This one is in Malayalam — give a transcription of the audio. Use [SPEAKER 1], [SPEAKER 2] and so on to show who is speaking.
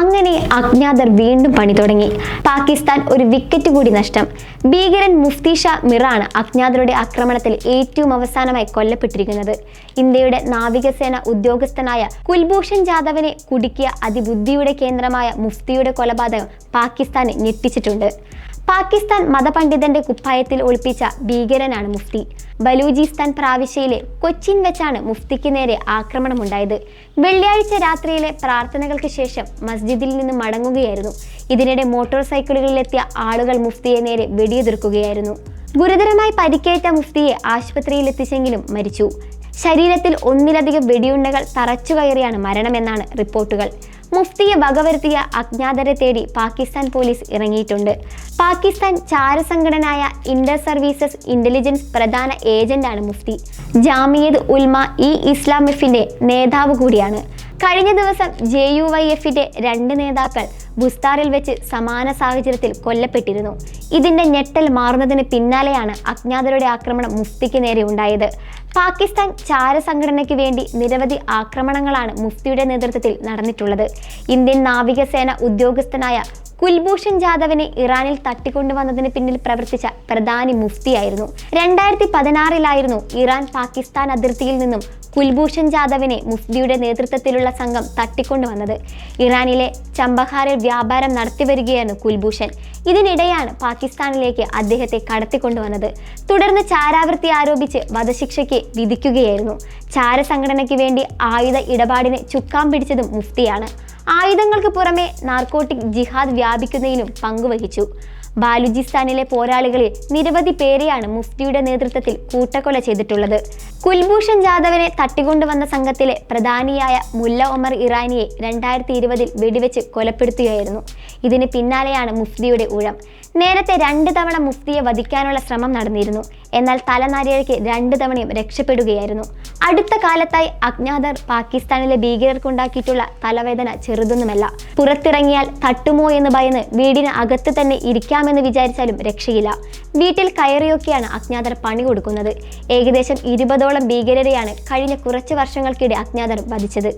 [SPEAKER 1] അങ്ങനെ അജ്ഞാതർ വീണ്ടും പണി തുടങ്ങി. പാകിസ്ഥാൻ ഒരു വിക്കറ്റ് കൂടി നഷ്ടം. ഭീകരൻ മുഫ്തി ഷാ മിറാണ് അജ്ഞാതരുടെ ആക്രമണത്തിൽ ഏറ്റവും അവസാനമായി കൊല്ലപ്പെട്ടിരിക്കുന്നത്. ഇന്ത്യയുടെ നാവികസേന ഉദ്യോഗസ്ഥനായ കുൽഭൂഷൺ ജാദവിനെ കുടുക്കിയ അതിബുദ്ധിയുടെ കേന്ദ്രമായ മുഫ്തിയുടെ കൊലപാതകം പാകിസ്ഥാനെ ഞെട്ടിച്ചിട്ടുണ്ട്. പാകിസ്ഥാൻ മതപണ്ഡിതന്റെ കുപ്പായത്തിൽ ഒളിപ്പിച്ച ഭീകരനാണ് മുഫ്തി. ബലൂചിസ്ഥാൻ പ്രാവിശ്യയിലെ കൊച്ചിൻ വെച്ചാണ് മുഫ്തിക്ക് നേരെ ആക്രമണമുണ്ടായത്. വെള്ളിയാഴ്ച രാത്രിയിലെ പ്രാർത്ഥനകൾക്ക് ശേഷം മസ്ജിദിൽ നിന്ന് മടങ്ങുകയായിരുന്നു. ഇതിനിടെ മോട്ടോർ സൈക്കിളുകളിലെത്തിയ ആളുകൾ മുഫ്തിയെ നേരെ വെടിയുതിർക്കുകയായിരുന്നു. ഗുരുതരമായി പരിക്കേറ്റ മുഫ്തിയെ ആശുപത്രിയിൽ എത്തിച്ചെങ്കിലും മരിച്ചു. ശരീരത്തിൽ ഒന്നിലധികം വെടിയുണ്ടകൾ തറച്ചു കയറിയാണ് മരണമെന്നാണ് റിപ്പോർട്ടുകൾ. മുഫ്തിയെ വകവരുത്തിയ അജ്ഞാതരെ തേടി പാകിസ്ഥാൻ പോലീസ് ഇറങ്ങിയിട്ടുണ്ട്. പാകിസ്ഥാൻ ചാരസംഘടനായ ഇന്റർ സർവീസസ് ഇന്റലിജൻസ് പ്രധാന ഏജന്റാണ് മുഫ്തി. ജാമിയത് ഉൽമ ഇ ഇസ്ലാമിഫിന്റെ നേതാവ് കൂടിയാണ്. കഴിഞ്ഞ ദിവസം ജെ യു വൈ എഫിന്റെ രണ്ട് നേതാക്കൾ ബുസ്താറിൽ വെച്ച് സമാന സാഹചര്യത്തിൽ കൊല്ലപ്പെട്ടിരുന്നു. ഇതിന്റെ ഞെട്ടൽ മാറുന്നതിന് പിന്നാലെയാണ് അജ്ഞാതരുടെ ആക്രമണം മുഫ്തിക്ക് നേരെ ഉണ്ടായത്. പാകിസ്ഥാൻ ചാര സംഘടനയ്ക്ക് വേണ്ടി നിരവധി ആക്രമണങ്ങളാണ് മുഫ്തിയുടെ നേതൃത്വത്തിൽ നടന്നിട്ടുള്ളത്. ഇന്ത്യൻ നാവികസേന ഉദ്യോഗസ്ഥനായ കുൽഭൂഷൺ ജാദവിനെ ഇറാനിൽ തട്ടിക്കൊണ്ടുവന്നതിന് പിന്നിൽ പ്രവർത്തിച്ച പ്രധാനി മുഫ്തിയായിരുന്നു. രണ്ടായിരത്തി പതിനാറിലായിരുന്നു ഇറാൻ പാകിസ്ഥാൻ അതിർത്തിയിൽ നിന്നും കുൽഭൂഷൺ ജാദവിനെ മുഫ്തിയുടെ നേതൃത്വത്തിലുള്ള സംഘം തട്ടിക്കൊണ്ടുവന്നത്. ഇറാനിലെ ചമ്പഹാറിൽ വ്യാപാരം നടത്തിവരികയായിരുന്നു കുൽഭൂഷൺ. ഇതിനിടെയാണ് പാകിസ്ഥാനിലേക്ക് അദ്ദേഹത്തെ കടത്തിക്കൊണ്ടുവന്നത്. തുടർന്ന് ചാരാവൃത്തി ആരോപിച്ച് വധശിക്ഷയ്ക്ക് വിധിക്കുകയായിരുന്നു. ചാര സംഘടനയ്ക്ക് വേണ്ടി ആയുധ ഇടപാടിന് ചുക്കാൻ പിടിച്ചതും മുഫ്തിയാണ്. ആയുധങ്ങൾക്ക് പുറമെ നാർക്കോട്ടിക് ജിഹാദ് വ്യാപിക്കുന്നതിനും പങ്കുവഹിച്ചു. ബാലുചിസ്ഥാനിലെ പോരാളികളിൽ നിരവധി പേരെയാണ് മുഫ്തിയുടെ നേതൃത്വത്തിൽ കൂട്ടക്കൊല ചെയ്തിട്ടുള്ളത്. കുൽഭൂഷൺ ജാദവിനെ തട്ടിക്കൊണ്ടുവന്ന സംഘത്തിലെ പ്രധാനിയായ മുല്ല ഒമർ ഇറാനിയെ രണ്ടായിരത്തി ഇരുപതിൽ വെടിവെച്ച് കൊലപ്പെടുത്തുകയായിരുന്നു. ഇതിന് പിന്നാലെയാണ് മുഫ്തിയുടെ ഊഴം. നേരത്തെ രണ്ട് തവണ മുഫ്തിയെ വധിക്കാനുള്ള ശ്രമം നടന്നിരുന്നു. എന്നാൽ തലനാരിഴയ്ക്ക് രണ്ട് തവണയും രക്ഷപ്പെടുകയായിരുന്നു. അടുത്ത കാലത്തായി അജ്ഞാതർ പാകിസ്ഥാനിലെ ഭീകരർക്കുണ്ടാക്കിയിട്ടുള്ള തലവേദന ചെറുതൊന്നുമല്ല. പുറത്തിറങ്ങിയാൽ തട്ടുമോ എന്ന് ഭയന്ന് വീടിന് അകത്ത് തന്നെ ഇരിക്കാമെന്ന് വിചാരിച്ചാലും രക്ഷയില്ല. വീട്ടിൽ കയറിയൊക്കെയാണ് അജ്ഞാതർ പണി കൊടുക്കുന്നത്. ഏകദേശം ഇരുപതോളം ഭീകരരെയാണ് കഴിഞ്ഞ കുറച്ച് വർഷങ്ങൾക്കിടെ അജ്ഞാതർ വധിച്ചത്.